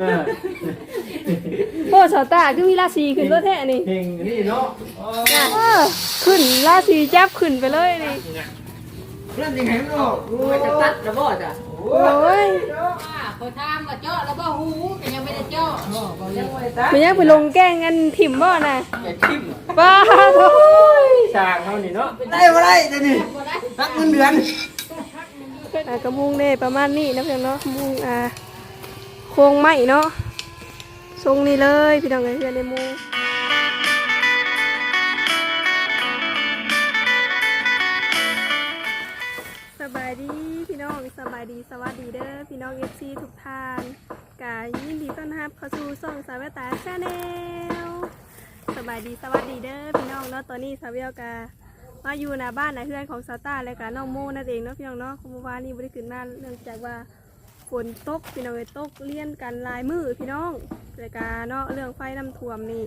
เออโอ้สาวตาคือมีราศีขึ้นรถแท้นี่เพลงนี่เนาะอ๋อเออขึ้นราศีจับขึ้นไปเลยนี่ เรื่องยังไงไม่รู้โอ้มันจะตัดระบอจ้ะโอ้ยว่าพอทามมาเจาะแล้วบ่หูแต่ยังไม่ได้เจาะยังไม่ได้ตัดมันยังไปลงแกล้งกันถิ่มบ่น่ะอย่าทิมป้าโอ้ยสร้างเขานี่เนาะได้บ่ได้เดี๋ยวนี้รักเงินเดือนอ่ากระมุงเน่ประมาณนี้นะเพียงเนาะมุงอ่า โครงไม้เนาะทรงนี้เลยพี่น้องเอ้ยเพื่อนในมุงสบายดีพี่น้องสบายดีสวัสดีเด้อพี่น้องเอฟซีทุกท่านกายินดีต้อนรับเข้าสู่ช่องสาวแววตาชาแนลสบายดีสวัสดีเด้อพี่น้องเนาะตอนนี้สาวเวลกามาอยู่หน้าบ้านหน้าเฮือนของซาต้าและกับน้องโมนั่นเองเนาะพี่น้องเนาะเมื่อวานนี้บริขึ้นมาเนื่องจากว่า ฝนตกพี่น้องเลยตกเลี่ยนกันลายมือพี่น้องแต่กาเนาะเรื่องไฟน้ำท่วมนี่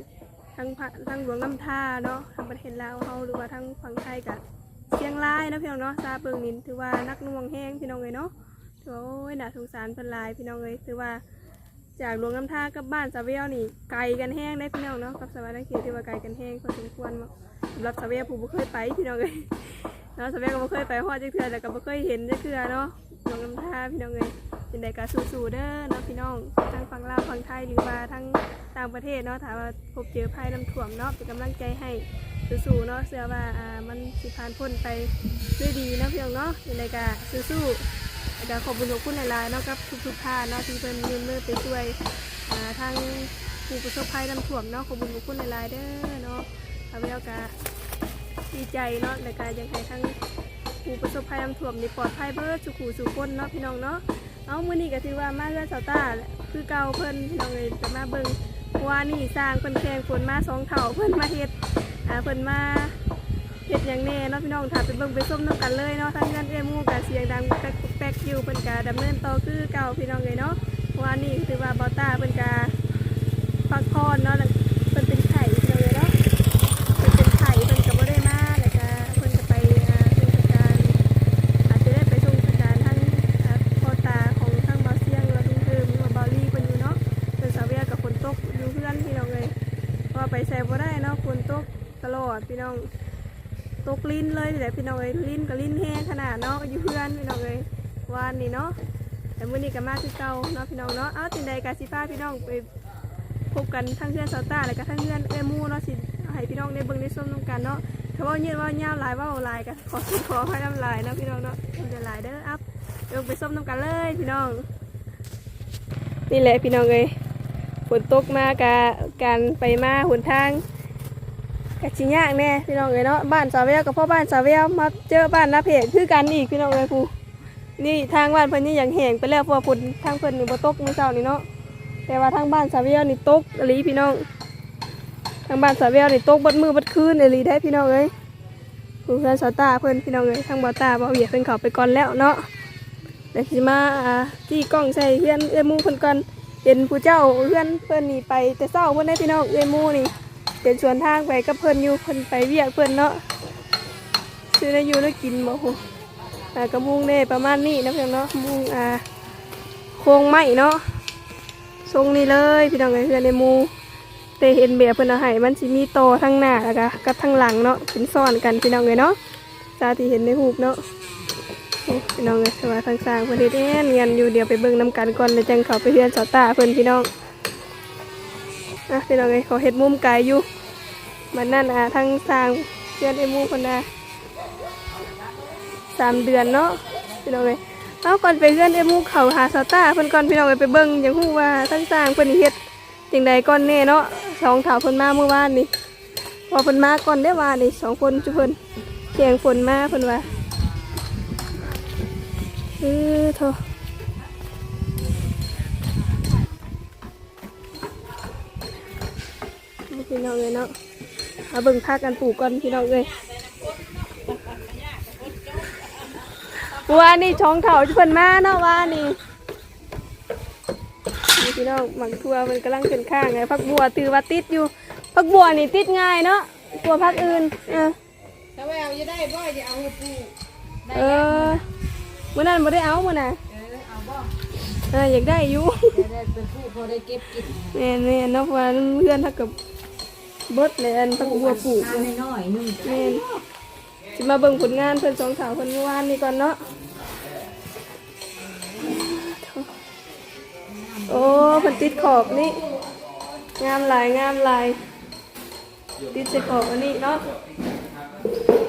ทั้งทั้งหลวงน้ำท่าเนาะทั้งประเทศลาวเฮาหรือว่าทั้งฝั่งไทยกับเชียงรายนะพี่น้องเนาะซาเบิงนินถือว่านักน่วงแห้งพี่น้องเลยเนาะถือว่าโอ้ยน่าสงสารเป็นลายพี่น้องเลยถือว่า จากหลวงน้ำท่ากับบ้านซาเวลนี่ไกลกันแห้งได้พี่น้องเนาะกับสวรรค์เขตที่ว่าไกลกันแห้งพอสมควรเนาะสำหรับสาเวียผมบ่เคยไปพี่น้องเลยเนาะสาเวียก็บ่เคยไปฮอดจักเทือแล้วก็บ่เคยเห็นจักเทือเนาะน้องน้ำท่าพี่น้องเลย เป็นใดก็สู้ๆเด้อเนาะพี่น้องทั้งฝั่งลาวฝั่งไทยหรือว่าทั้งต่างประเทศเนาะถ้าว่าพบเจอภัยน้ำท่วมเนาะเป็นกำลังใจให้สู้ๆเนาะเชื่อว่าอ่ามันสิผ่านพ้นไปด้วยดีเนาะพี่น้องเนาะเป็นใดก็สู้ๆแล้วก็ขอบคุณขอบคุณหลายๆเนาะกับทุกๆท่านเนาะที่เพิ่นยืนมือไปช่วยอ่าทางผู้ประสบภัยน้ำท่วมเนาะขอบคุณขอบคุณหลายๆเด้อเนาะสาวเวียก็ดีใจเนาะในการยังให้ทั้งผู้ประสบภัยน้ำท่วมนี่ปลอดภัยเบิดสุขูสุคนเนาะพี่น้องเนาะ เอามื้อนี้ก็ถือว่ามาเรือนเสาต้าคือเก่าเพิ่นพี่น้องเลยจะมาเบิ่งเพราะว่านี่สร้างเพิ่นแข่งฝนมาสองเท่าเพิ่นมาเฮ็ดอ่าเพิ่นมาเฮ็ดหยังแน่เนาะพี่น้องถ้าไปเบิ่งไปส้มน้ำกันเลยเนาะทางเงินเอ้มู่ก็เสียงดังแป๊กแป๊กอยู่เพิ่นก็ดำเนินต่อคือเก่าพี่น้องเลยเนาะเพราะว่านี่ถือว่าบอต้าเพิ่นก็พักผ่อนเนาะ ตกลิ้นเลยแหละพี่น้องเอ้ยลิ้นก็ลิ้นแห้งขนาดเนาะอยู่เพื่อนพี่น้องเอ้ยวานนี้เนาะแต่มื้อนี้ก็มาคือเก่าเนาะพี่น้องเนาะเอ้าจังใดก็สิพาพี่น้องไปพบกันทั้งเพื่อนซาต้าแล้วก็ทั้งเพื่อนเอมูเนาะสิให้พี่น้องได้เบิ่งได้ส้มน้ำกันเนาะถ้าว่าเย็นว่าย่าวลายว่าหลายกันขอขอให้น้ำลายเนาะพี่น้องเนาะมันจะหลายเด้ออัพเดี๋ยวไปส้มน้ำกันเลยพี่น้อง นี่แหละพี่น้องเลยฝนตกมากะการไปมาหนทาง กะชิยากแน่พี่น้องเลยเนาะบ้านสาวเวลกับพ่อบ้านสาวเวลมาเจอบ้านนาเพจคือกันอีกพี่น้องเลยครูนี่ทางบ้านเพิ่นนี่อย่างแห้งไปแล้วเพราะว่าฝนทางเพิ่นนี่บ่ตกเมื่อเช้านี่เนาะแต่ว่าทางบ้านสาเวียนี่ตกอหลีพี่น้อง ทางบ้านสาเวียนี่ตกเบัดมือเบัดคืนอหลีได้พี่น้องเอ้ยผู้เพื่อนสาวตาเพื่อนพี่น้องเอ้ยทางบ่าวตาบ่าวเหยียดเพิ่นเข้าไปก่อนแล้วเนาะเดี๋ยวสิมาอ่าจี้กล้องใส่เพื่อนเอื้อหมูเพิ่นก่อนเห็นผู้เจ้าเพื่อนเพิ่นนี่ไปแต่เช้าเพิ่นได้พี่น้องเอื้อหมูนี่ เป็นสวนทางไปกับเพิ่อนอยู่เพิ่อนไปเวียกเพิ่อนเนาะซื้อได้อยู่ได้กินบ่ฮู้อ่ากระมุงเด้ประมาณนี้นะเพื่อนเนาะมุงอ่าโครงไม้เนาะทรงนี้เลยพี่น้องเอ้ยเพื่อนในมูแต่เห็นแบบเพิ่อนเอาให้มันสิมีโตทั้งหน้าแล้วก็กับทั้งหลังเนาะเป็นซ้อนกันพี่น้องเอ้ยเนาะตาที่เห็นในรูเนาะพี่น้องเอ้ยแต่ว่าทางสร้างเพิ่นเฮ็ดแอนเงียนอยู่เดี๋ยวไปเบิ่งนํกันก่อนแล้วจังเขาไปเฮือนสาตาเพิ่อนพี่น้อง อะพี่น้องเอ้ยเขาเฮ็ดมุมไกลอยู่มันนั่นอะทางสร้างเฮือนไอ้มูเพิ่นน่ะสามเดือนเนาะพี่น้องเอ้ยเอาก่อนไปเลื่อนเอมูเขาหาสตาเพิ่อนก่อนพี่น้องไปเบิ่งอย่างฮู้ว่าทั้งสร้างเพิ่นนี่เฮ็ดจังใดก่อนแน่เนาะสองถาเพิ่นมาเมื่อวานนี่พอเพิ่นมาก่อนได้วานนี่สองคนจุเพิ่นแข่งฝนมาเพิ่นว่าเออโธ่ พี่น้องเลยเนาะเอาเบิ่งพากันปลูกก่อนพี่น้องเลยว่านี่ช่องเถาที่เพิ่นมาเนาะว่านี่นี่พี่น้องหมักทั่วมันกำลังเป็นข้างไงพักบัวตือว่าติดอยู่พักบัวนี่ติดง่ายเนาะกลัวพักอื่นเออถ้าว่าเอาจะได้บ่จะเอาให้ปูเออมื่อนั้นไม่ได้เอามื่อน่ะเออเอาบ่เอออยากได้อยู่ได้เป็นผู้พอได้เก็บกินแม่นแม่นเนาะเพราะว่าเพื่อนถ้ากับเบดเลยอันพักบัวปลูกทานน้อยๆนึงม่นสิมาเบิ่งผลงานเพิ่นสองสาวเพิ่นเมื่อวานนี้ก่อนเนาะโอ้เพิ่นติดขอบนี่งามหลายงามหลายติดใส่ขอบอันนี้เนาะ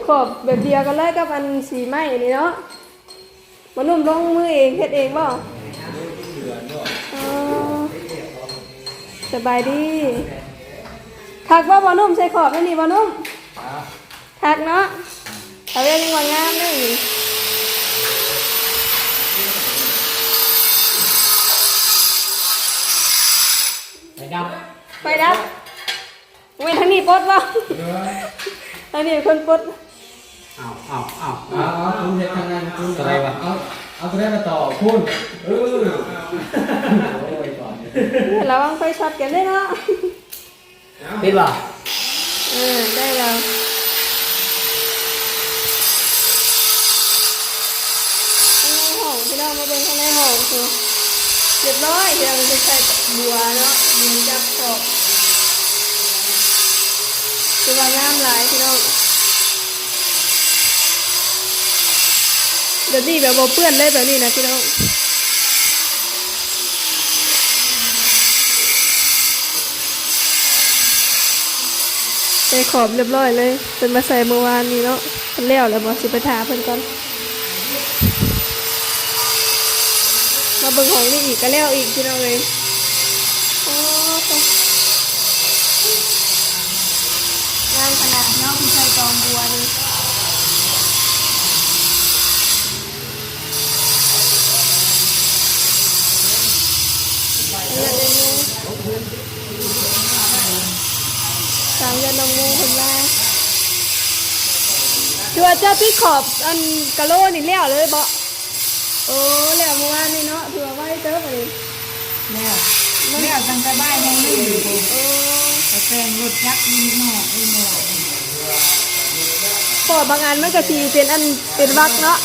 ขอบแบบเดียวกันเลยกับอันสีไม้นี่เนาะมานุ่มลงมือเองเฮ็ดเองบ่สบายดี ถักว่าบ่นุ่มใส่ขอบนั่นนี่บ่นุ่มทักเนาะเขาเรียกว่างามเลยไปดับไปดับไม่ทางนี้ปลดบ่ทางนี้คนปลดอ้าวอ้าวอ้าวอ้าวคุณเห็นทางนั้นคุณอะไรวะเอาเอาตัวนี้มาต่อคุณเออโอ้ยก่อนระวังไฟช็อตกันด้วยเนาะ ปิดป่ะเออได้แล้วข้างในห้องพี่น้องมาเบิ่งข้างในห้องคือเรียบร้อยเดี๋ยวเราจะใส่บัวเนาะบัวจับขอบคือว่างามหลายพี่น้องเดี๋ยวนี้แบบบ่เปื้อนเลยแบบนี้นะพี่น้อง ส่ขอบเรียบร้อยเลยเป็นมาใส่เมื่อวานนี้เนาะเพิ่นแล้วแล้วบ่สิไปถาเพิ่นก่อนมาเบิ่งของนี่อีกก็แล้วอีกพี่น้องเลยโอ้ตายงามขนาดเนาะพี่ชายจอมบัวนี่ เงินเดือนนึงสามเดือนนมมูคนว่าคือ ว่าเจ้าพี่ขอบอันกะโลนี่แล้วเลยบ่โอ้แล้วเมื่อวานนี่เนาะถือว่าไว้เติบเลยแล้วแล้วตั้งแต่บ้านยังไม่อยู่โอ้แต่แฟนรถยักษ์ยิงหม้ออีหม้อขอบบางอันมันก็สีเป็นอันเป็นวักเนาะ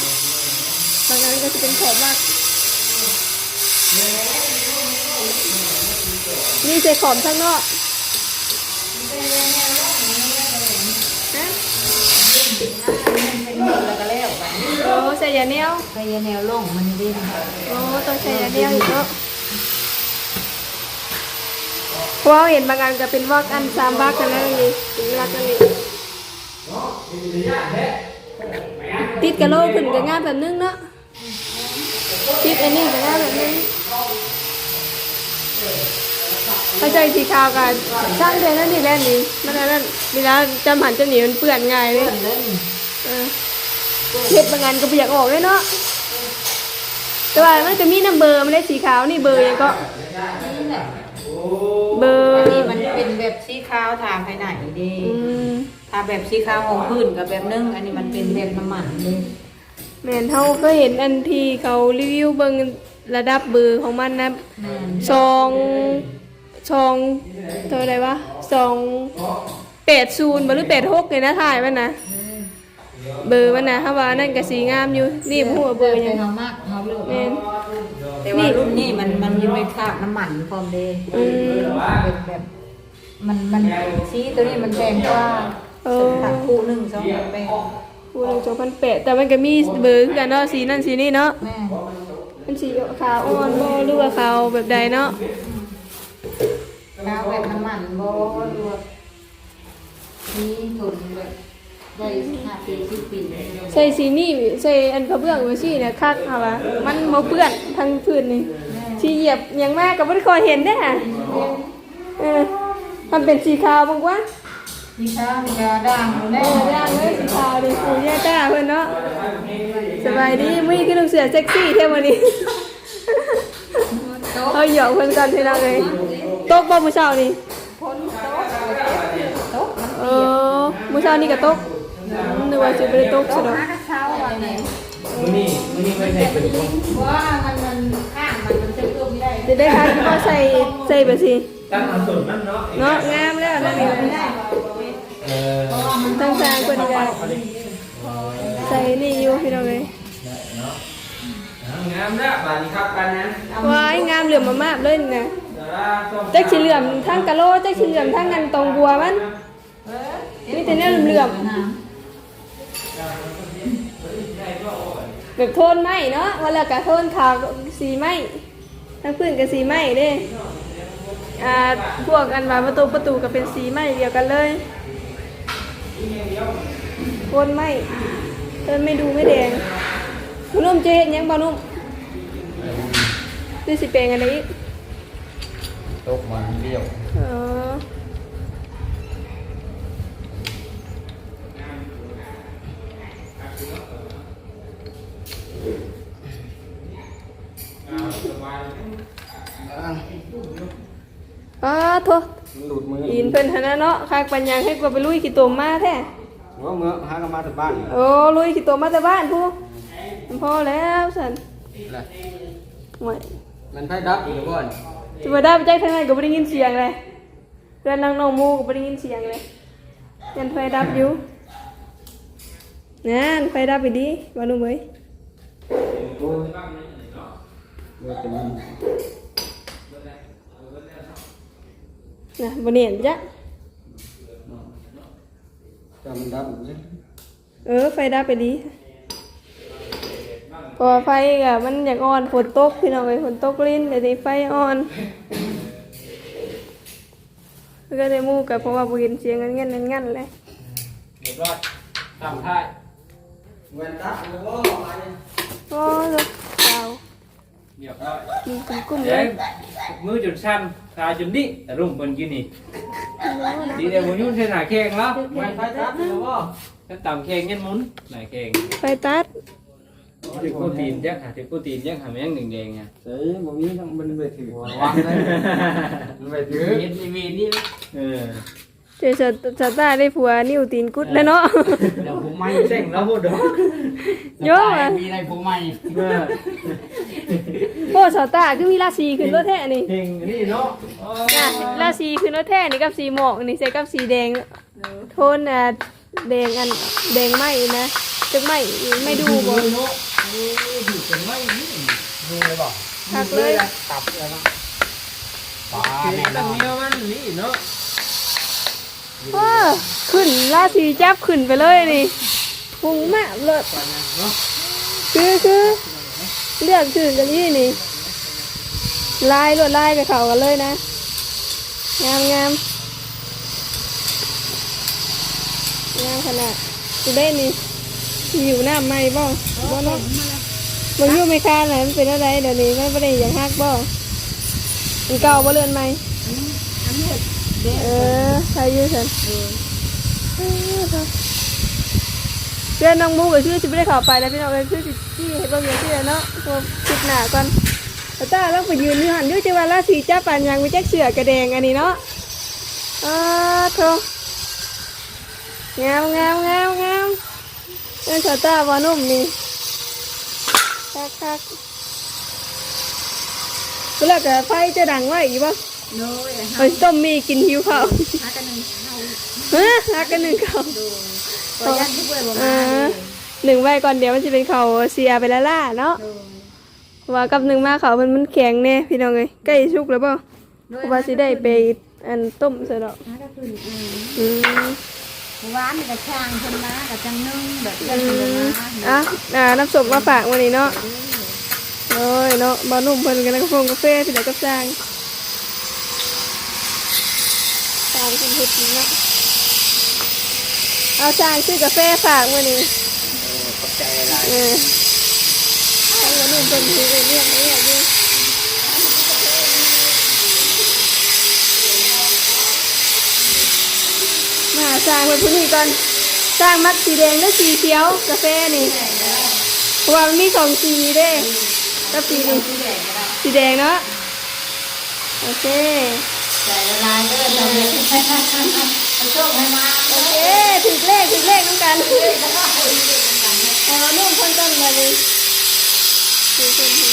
บางอันก็จะเป็นขอบวักนี่ใส่ขอบข้างนอก อ้ใส่ยาแนวไปแนวล่องมันนี่ดิโอ้ต้องใช้อันเดียวอีกเนาะเพราะว่าเห็นบางอันก็เป็นวักอันสามวักกันแล้วนี่เป็นวักกันนี่ติดกะโหลกขึ้นก็งามแบบนึงเนาะติดอันนี้ก็งามแบบนึงถ้าใจสีขาวกันช่างเทนั่นนี่แหละนี่มันอันนั้นเวลาจำหันจะหนีมันเปื้อนง่ายเลยเพื่อนเล่นเออ เห็ดบางอันก็เปียกออกเลยเนาะแต่ว่ามันจะมีน้ำเบอร์มันได้สีขาวนี่เบอร์ยังก็นี่แหละเบออันร์นี้มันเป็นแบบสีขาวทาภายในดีอืมถ้าแบบสีขาวของพื้นกับแบบนึงอันนี้มันเป็นแบบน้ำมันเลยแม่นเฮาก็เห็นอันที่เขารีวิวเบิ่งระดับเบอร์ของมันนะแม่นสองสองเท่าไหร่วะสองแปดศูนย์บ่หรือแปดหกเลยนะถ่ายมันนะ เบอร์มันนะถ้าว่านั่นก็สีงามอยู่นี่หัวาเบอร์หยังเฮามากเฮาเลือกแม่นแต่ว่ารุ่นนี้มันมันยังไม่คราบน้ำมันพร้อมเด้อืมเป็นแบบมันมันสีตัวนี้มันแพงกว่าเออถักคู่หนึ่งสองแพงคู่หนึ่งสองพันแปดแต่มันก็มีเบอร์คือกันเนาะสีนั่นสีนี่เนาะแม่มันสีขาวอ่อนบ่หรือว่าขาวแบบใดเนาะข้าวแบบน้ำมันโบรวดนี่ทนแบบ ได้ห้าปีสิบปีใส่สีนี่ใส่อันกระเบื้องไว้สิเนี่ยคักค่ะว่ามันบ่เปื้อนทั้งพื้นนี่สีเหยียบหยังมากก็บ่ได้ค่อยเห็นเด้อค่ะเออมันเป็นสีขาวบ้างวะมีข้าวมีกระด่างอยู่เอแน่อย่างเลยสีขาวดิปูย่าตาเพิ่นเนาะสบายดีมื้อนี้คือลูกเสือเซ็กซี่แท้มื้อนี้โต๊ะเอาหยอกเพิ่นก่อนพี่น้องเอ้ยตกบ่มื้อเช้านี่พ้นโต๊ะโต๊ะมันเออมื้อเช้านี่ก็ตก นึกว่าสิบ่ได้ตกซะดอกมากระเช้าวันไหนมือนี่มือนี่ไม่ใช่เป็นคนว่ามันมันข้างมันมันจะเพิ่มไม่ได้จะได้ค่ะที่ว่าใส่ใส่แบบสิตั้งเอาส่วนมันเนาะเนาะงามแล้วนั่นนี่เออตั้งใจคนก็ใส่นี่อยู่พี่น้องเอ้ยเนาะงามนะบานี้ครับกันนะว้ายงามเหลื่อมมากๆเลยนี่นะดาราส้มจักสีเหลื่อมทั้งกะโหลจักสีเหลื่อมทั้งงันตรงบัวมันมีแต่เนี่ยเหลื่อมๆ แบบโทนไหมเนาะวันละกะโทนขาวกับสีไหมทั้งพื้นกับสีไหมเด้อ่าพวกอันมาประตูประตูก็เป็นสีไหมเดียวกันเลยโทนไหมเธอไม่ดูไม่แดงบานุ่มจะเห็นยังบานุ่มดูสิเป็นอะไรอีกตกมาเดียวเออ อ๋อโทษหลุดมืออินเพิ่นหั่นน่ะเนาะคากปัญญาให้กว่าไปลุยกี่ตัวมาแท้ว่าเมื่อหากันมาแต่บ้านโอ้ลุยกี่ตัวมาแต่บ้านผู้พอแล้วสันแหละไม่มันไพ่ดับอีกแล้วก่อนจะมาได้ไปใจทางไหนก็บ่ได้ยินเสียงเลยเพื่อนนางน้องหมูก็บ่ได้ยินเสียงเลยยันไฟดับอยู่นั่นไฟดับไปดีว่าหนุ่มเอ้ยโอ้ยว่าจะมี นะบ่เนียนจ้ะจำดับใช่เออ ไฟดับไปดีพอไฟก็มันอยากอ่อนฝนตกพี่น้องเอ้ยฝนตกลิ้นเดี๋ยวนี้ไฟอ่อนแล้วก็ได้หมูกับเพราะว่าบ่เห็นเสียงงันงันงันงันเลยเรียบร้อยทำท่ายเงินตักแล้วก็มาโอ้ยลูกเจ้าเรียบร้อยกินกุ้มกุ้มเลเดี๋ยยวมือจนสั้นขา จนนี่แต่รุ่มเพิ่นกินนี่ดีเดี๋ยวบ่ยุ่งใส่หน้าแข้งแล้วเงินไพ่ดับแล้วก็ถ้าต่ำแข้งยันหมุนหน้าแข้งไฟตัดถึงโปรตีนจักหาถึงโปรตีนจักหาแม่งแดงๆอะเฮ้ย บ่มีทั้งมันไปถือวางได้มันไปถือเห็นทีวีนี่เออเจอจะตาได้ผัวนิ้วตีนกุดแล้วเนาะเดี๋ยวผมไม่เส้งแล้วพูดดอกโยมอะมีอะไรผมไม่เออโอ้สาวตาคือมีราศีขึ้นรถแท้นี่เฮงนี่เนาะอ๋อน่ะราศีขึ้นรถแท้นี่กับสีหมอกนี่ใส่กับสีแดงโทนอะแดงอันแดงไหมนะจะไหมไม่ดูบ่เนาะเออดูเป็นไม่นี่มีเลยบอกทักเลยตับเลยนะปลาเสียแน่นตั้องนเมียมันนี่เนาะโอ้ขึ้นราศีจับขึ้นไปเลยนี่พุงมากเลยคือคือเลือกชื่อกันนี่นี่ ลายลวดลายกับเขากันเลยนะ งามงามงามขนาดจะได้นี่อยู่หน้าไม่บ้างบ่เนาะมันอยู่ไม่คาไหนมันเป็นอะไรเดี๋ยวนี้มันไม่ได้อย่างฮักบ้างมันเก่าบ่เลื่อนไหมเออใครยู่ฉันเพื่อนน้องมูกับชื่อจะไม่ได้เข่าไปแล้วพี่น้องเลยชื่อสิที่เห็นบ้างอย่างที่เนาะตัวคิดหนาก่อน แต่ตาเราไปยืนอยู่หันอยู่จังหวะราศีจ้าปานยังไปแจ็คเสือกระแดงอันนี้เนาะเออเถอะงามงามงามงามเอ็นสตาร์วานุ่มนี่คักคักก็แล้วแต่ไฟจะดังไว้อีกป่ะโดยไปต้มมีกินหิวข้าวหากันหนึ่งเข้าฮะหากันหนึ่งข้าวตัวยันที่เปิดบ่อ่ามาหนึ่งไว้ก่อนเดี๋ยวมันจะเป็นข้าวเสียไปแล้วล่ะเนาะโดย ว่ากับหนึ่งมาข้าวมันมันแข็งแน่พี่น้องเอ้ยใกล้สุกแล้วเปล่าโดยเพราะว่าสิได้ไปอันต้มเสร็จแล้วหาก็คืออืมอืมหวานนี่ก็ช่างเพิ่นมาก็จังนึ่งแบบอืจังสิมมาอะอ่าน้ำส้มมาฝากวันนี้เนาะโอ้ยเนาะบานุ่มเพิ่นกันกาแฟกาแฟที่ไหนก็สร้างสร้างเป็นเฮ็ดกินเนาะเอาสร้างซื้อกาแฟฝากวันนี้ขอบใจอะไร เออให้บานุ่มเพิ่นถือเรียกเรียกอยู่มาสร้างเพิ่นผู้นี้ก่อนสร้างมัดสีแดงและสีเขียวกาแฟนี่เพราะว่ามันมีสองสีเด้ก็สีนี้สีแดงเนาะโอเคใส่ละลายเด้อเจ้าเด้อเอาโชคให้มาโอเคถึกเลขถึกเลขน้องกันเอานุ่มคนต้นมาเลย ดูคนที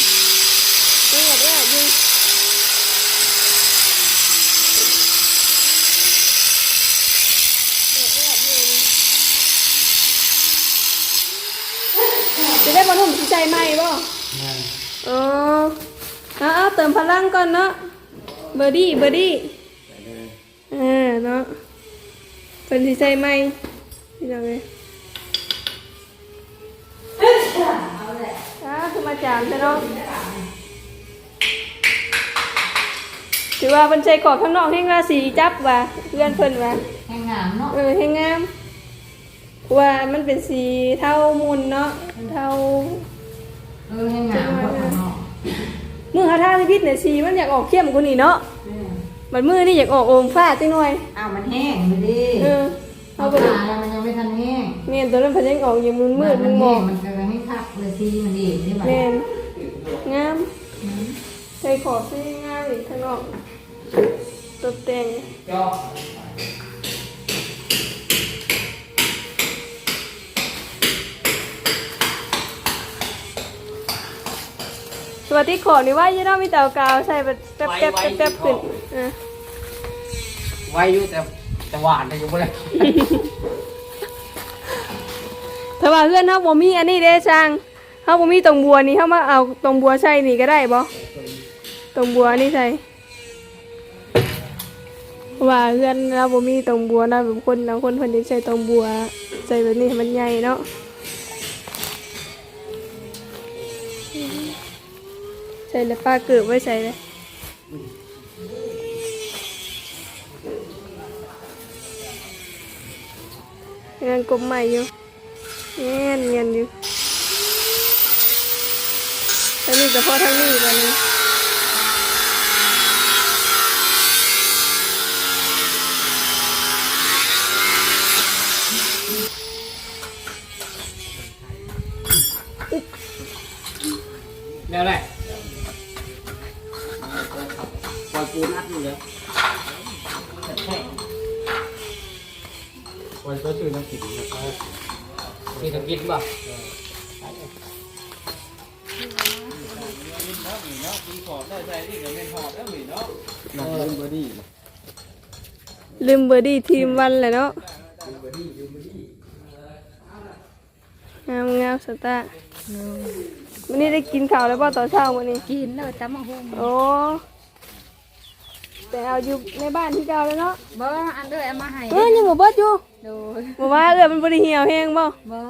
นี่อยากได้ยิงจะได้มานุ่มใจไหมบ่นั่นอ๋อเอาเติมพลังก่อนเนาะ เบอร์ดี้ เบอร์ดี้อ่าเนาะเป็นสีใส่ไหมพี่น้องเลย คือมาจามใช่เนาะถือว่าเป็นใจกรอบข้างนอกให้ราสีจับว่ะเพื่อนเพิ่นว่ะแห้งงามเนาะเออให้งามเพราะว่ามันเป็นสีเท่ามุนเนาะเท่าเออแห้งงามกว่าข้างนอกมือหาท่าที่พิษเนี่ยสีมันอยากออกเข้มกว่านี้เนาะเออมันมือนี่อยากออกโอมฟ้าจังหน่อยอ้าวมันแห้งไปดิเออเอาเอาไปไปทานแล้วมันยังไม่ทันแห้งเมนตัวนั้นพันยังออกอย่างมืดมืดมึงมองมันก็ให้คัก เลยซีมันดีนี่แบบเมนงามใส่ขอบสีงามอีกข้างนอกตกแต่งจอสวัสดีขอนี่ว่ายี่น้ามีเตากาวใส่แบบแป๊บแป๊บแป๊บแป๊บขึ้นอะไว้อยู่แต่แต่หวานแต่อยู่บ่ได้ ถ้าว่าเพื่อนเฮาบ่มีอันนี้เด้ช่างเฮาบ่มีตรงบัวนี่เฮามาเอาตรงบัวใส่นี่ก็ได้บ่ตรงบัวนี่ใส่เพราะว่าเพื่อนเราบ่มีตรงบัวนะแบบคนบางคนเพิ่นสิใช้ตรงบัวใส่แบบนี้มันใหญ่เนาะใส่แล้วป้าเกิดไว้ใส่เลยงานกลมใหม่อยู่ เงียนเงียนอยู่ทั้งนี้ก็พอทั้งนี้ตอนนี้แล้วแหละปล่อยปูนัดอยู่แล้วปล่อยตัวชื่อน้ำกินนะครับ มีน้ำกินป่ะนักเล่นบอดี้ลืมเบอร์ดี้ทีมวันเลยเนาะงามงามสตาร์วันนี้ได้กินข้าวแล้วป่ะตอนเช้าวันนี้ กินแล้วจำมาหุ้มโอ้แต่เอาอยู่ในบ้านที่เก่าแล้วเนาะบ่อันเด้อเอามาให้เอ้ยยังบ่เบิดอยู่ โดยบ่ว่าเอ้ยมันบ่ได้เหี่ยวแห้งบ่บ่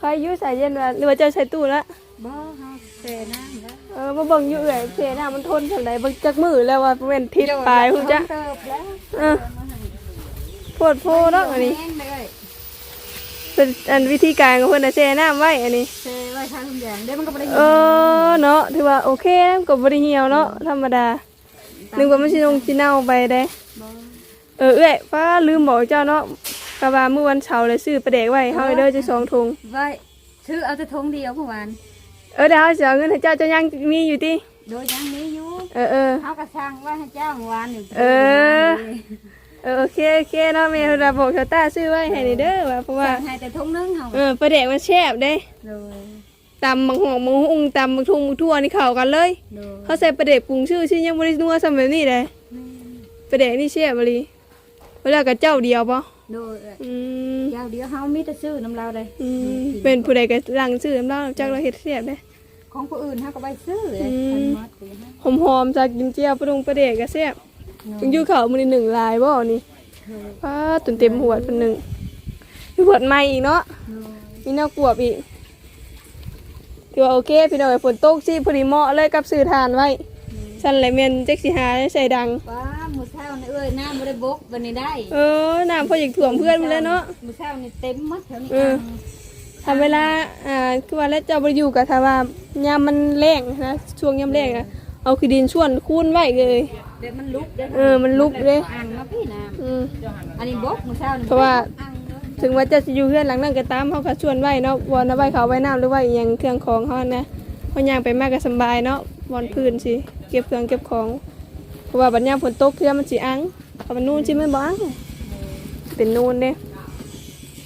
ใครอยู่ใส่เย็นว่าหรือว่าเจ้าใส่ตู้ละบ่เฮาเสน้ำแล้วเออมาเบิ่งอยู่เอ้ยเพน่ะมันทนจังไดเบิ่งจักมือแล้วว่าเป็นทิศปลายพุ่นจ้ะเติบแล้วเออโพดโพเนาะอันนี้แห้งเลยเป็นอันวิธีการของเพิ่นน่ะแช่น้ำไว้อันนี้เซไว้ทางทุกอย่างเดี๋ยวมันก็บ่ได้เออเนาะถือว่าโอเคนะก็บ่ได้เหี่ยวเนาะธรรมดานึกว่ามันสิลงสิเน่าไปเด้บ่เออเอ้ยป้าลืมบอกเจ้าเนาะ กะว่าเมื่อวันเสาร์เลยซื้อปลาแดกไว้เฮาให้เด้อจะสองถุงไว้ซื้อเอาแต่ทงเดียวเมื่อวานเออเดี๋ยวเฮาสิเอาเงินให้เจ้าเจ้ายังมีอยู่ติโดยยังมีอยู่เออเออเฮาก็สั่งไว้ให้เจ้าเมื่อวานนี่เออเออโอเคโอเคเนาะแม่เราบอกชาวต้าซื้อไว้ให้นี่เด้อว่าเพราะว่าสั่งให้แต่ทงนึงเฮาเออปลาแดกมันแซ่บเด้โดยตำบักหองบักหุ่งตำบักทุ่งบักทั่วนี่เข้ากันเลยโดยเขาใส่ปลาแดกปรุงชื่อชื่อยังบ่ได้นัวซ้ำแบบนี้เลยปลาแดกนี่แซ่บบ่ลีเวลากับเจ้าเดียวบ่ โดยอืมเจ้าเดียวเฮามีแต่ซื้อน้ำเราเลยอืมเป็นผู้ใดก็ลังซื้อน้ำเหล้าจักเราเฮ็ดแซ่บเด้ ของผู้อื่นเฮาก็ไปซื้อเลยอืมทันหมดเลยฮะหอมๆจากกินเจียวปลาดงปลาแดกก็แซ่บถึงอยู่เขามื้อนี้หนึ่งลายบ่นี่ป้าตุนเต็มหัวดเพิ่นหนึงมีหัวดใหม่อีกเนาะมีแนวกวบอีกถือว่าโอเค พี่น้องไอ้ฝนตกสิพอดีเหมาะเลยกับซื้อทานไว้ สั่นเลยเมนเจ็กสิหาใส่ดัง ว้ามื้อเช้า นี่เอ้ยน้ำบ่ได้บกวันนี้ได้เออน้ำพออยากถ่วมเพื่อนมาเลยเนาะมื้อเช้านี่เต็มหมดแถวนี้เออทำเวลาอ่าคือว่าแล้วเจ้าบริอยู่กับถ้าว่ายามมันแรงนะช่วงยามแรงนะเอาขี้ดินช่วนคูนไว้เลย เดี๋ยวมันลุกเด้อเออมันลุกเลยอ่างมาพี่น้อืมำอันนี้บกมื้อเช้านี่เพราะว่าอ่างเด้อถึงว่าเจะอยู่เพื่อนหลังนั้นก็ตามเขาก็ชวนไว้เนาะวอนเอาไว้เขาไว้น้ำหรือว่าอหยังเครื่องของเขานะเพราะย่างไปมากก็สำบายเนาะวอนพื้นสิเก็บเครื่องเก็บของเพ ราะว่าบัดยามฝนตกเครื่องมันสิอังเขามันนูนสิมันบ่อังเป็นนูนเด้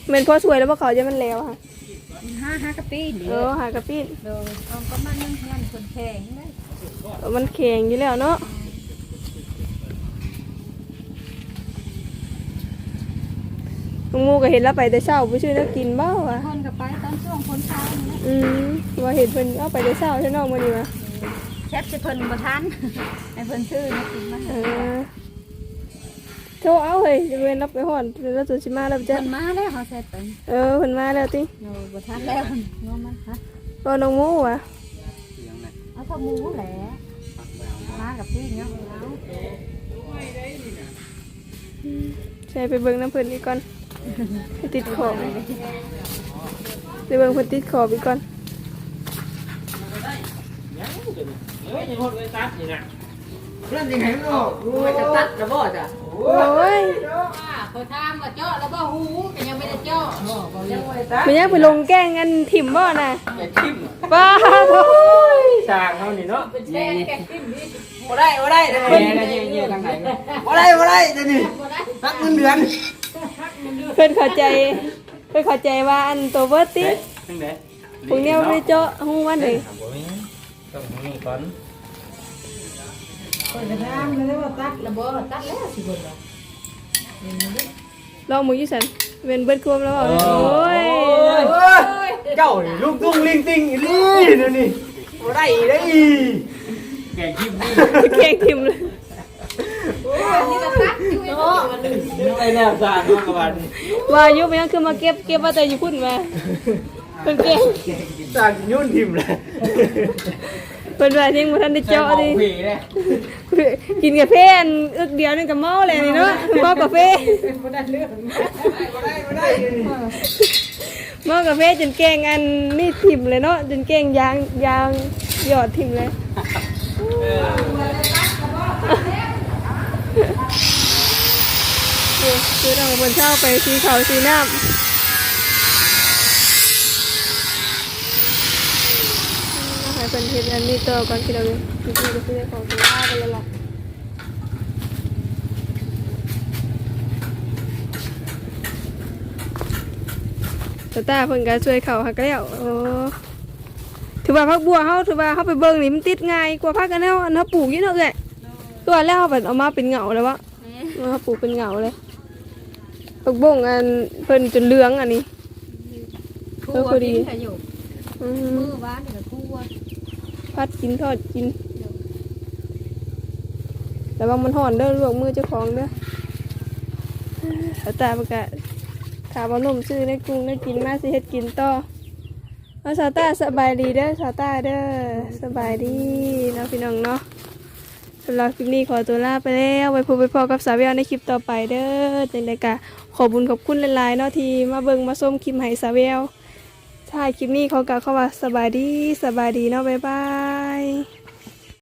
แม่นพอสวยแล้วบ่เขาจะมันแล้วค่ะห้าห้ากะปีเดีเอยวอหากระปิ้นโดยเอาประมาณนึงงานคนแข็งเลยเออมันแข็งอยู่แล้วเนาะงมูก็เห็นแล้วไปแต่เช้าไปช่วยนักกินบ้าวะ คนกับไปตอนช่วงคนเช้านี่นะอืมว่าเห็นเพิ่นเอาไปแต่เช้าใช่น้องมันนี่วะ แคปสิเพิ่นบ่ทันให้เพิ่นซื้อนะกินมาเออโทรเอาเฮ้ยจะเวนรับไปหอนแล้วตัวชิมาแล้วเพิ่จ้ะนมาแล้วเขาเสร็จไปเออเพิ่นมาแล้วติโนบ่ทันแล้วงอมันฮะก็น้องมูวะเอาข้าวหมูแหละมากับพี่เนาะเอาใช่ไปเบิ่งน้ำเพิ่นอีกก่อนไปติดขอบไปเบิ่งเพิ่นติดขอบอีกก่อนเฮ้ยยังหดเลยตัดนี่นะเรื่องยังไงไม่รู้รู้ว่าจะตัดจะบ่จ้ะโอ้ยเขาถามว่าเจาะแล้วบ่หูก็ยังไม่ได้เจาะมันยังไปลงแกล้งกันถิ่มบ่น่ะอย่าทิ่มบ้าโอ้ยสร้างเขานี่เนาะเป็นแช่แกงจิ้มนี่บ่ได้บ่ได้เดี๋ยวแย่นี้นะแย่แย่ทางไหนบ่ได้บ่ได้เดี๋ยวนี้รักเงินเดือนเพิ่นเข้าใจเพิ่นเข้าใจว่าอันตัวเบิดติทางไหนพวกเนี้ยบ่ได้เจาะฮู้วันเลย ต้องนี่ก่อนระเบิดตัดแล้วสิเบิดลองมืออยู่สันเว้นเบิดควมแล้วบ่โอ้ยเอ้ยเจ้านี่ลูกตุ้งลิงติงอีนี่เดี๋ยวนี้บ่ได้ได้อีแกงทิ่มนี่แกล้งถิ่มเลยนี่ก็ตัดอยู่เนาะนึกไอ้แนวสร้างมากกว่านี้ว่าอยู่ไปยังคือมาเก็บเก็บว่าแต่อยู่พุ่นมา เพิ่นแกล้งสร้างยุ่นทิมเลยเพิ่นว่ายังบ่ทันได้เจาะดิใส่หม้อผีเนี่ยกินกาแฟอันอึกเดียวนึงก็เมาแล้วนี่เนาะเมากาแฟบ่ได้บ่ได้เดี๋ยวนี้เมากาแฟจนแกล้งอันนี่ถิ่มเลยเนาะจนแกล้งยางยางหยอดถิ่มเลยคือคือต้องคนเช่าไปสีเขาสีน้ำ ให้เป็นเห็นอันนี้ตัวก่อนที่เราเลยที่ที่จะซื้อของตัวไปเลยล่ะตาตาเพิ่นก็ช่วยเขาหักแล้วโอ้ถือว่าพักบัวเขาถือว่าเขาไปเบิ่งนี่มันติดง่ายกว่าพักกันแล้วอันเขาปลูกอยี่เนาะเลยตัวาแล้วเขาแบบเอามาเป็นเหงาแล้ววะเขาปลูกเป็นเหงาเลยผักบุ้งอันเพิ่นจนเหลืองอันนี้คู่ว่ากินขยุกอืมมือบ้านนี่ก็คู่ว่า พัดกินทอดกิน แต่ว่ามันห่อนเด้อลวกมือเจ้าของเด้อแล้วตาประกาศถามว่านมซื้อในกรุงได้กินมาสิเฮ็ดกินต่อเอาสาวตาสบายดีเด้อสาวตาเด้อสบายดีเนาะพี่น้องเนาะสำหรับคลิปนี้ขอตัวลาไปแล้วไว้พบไปพอกับสาวเวลในคลิปต่อไปเด้อจังไดกะขอบุญขอบคุณหลายๆเนาะที่มาเบิ่งมาส้มคลิปให้สาวเวล ถ่ายคลิปนี้เขากะเข้ามาสบายดีสบายดีเนาะบ๊ายบาย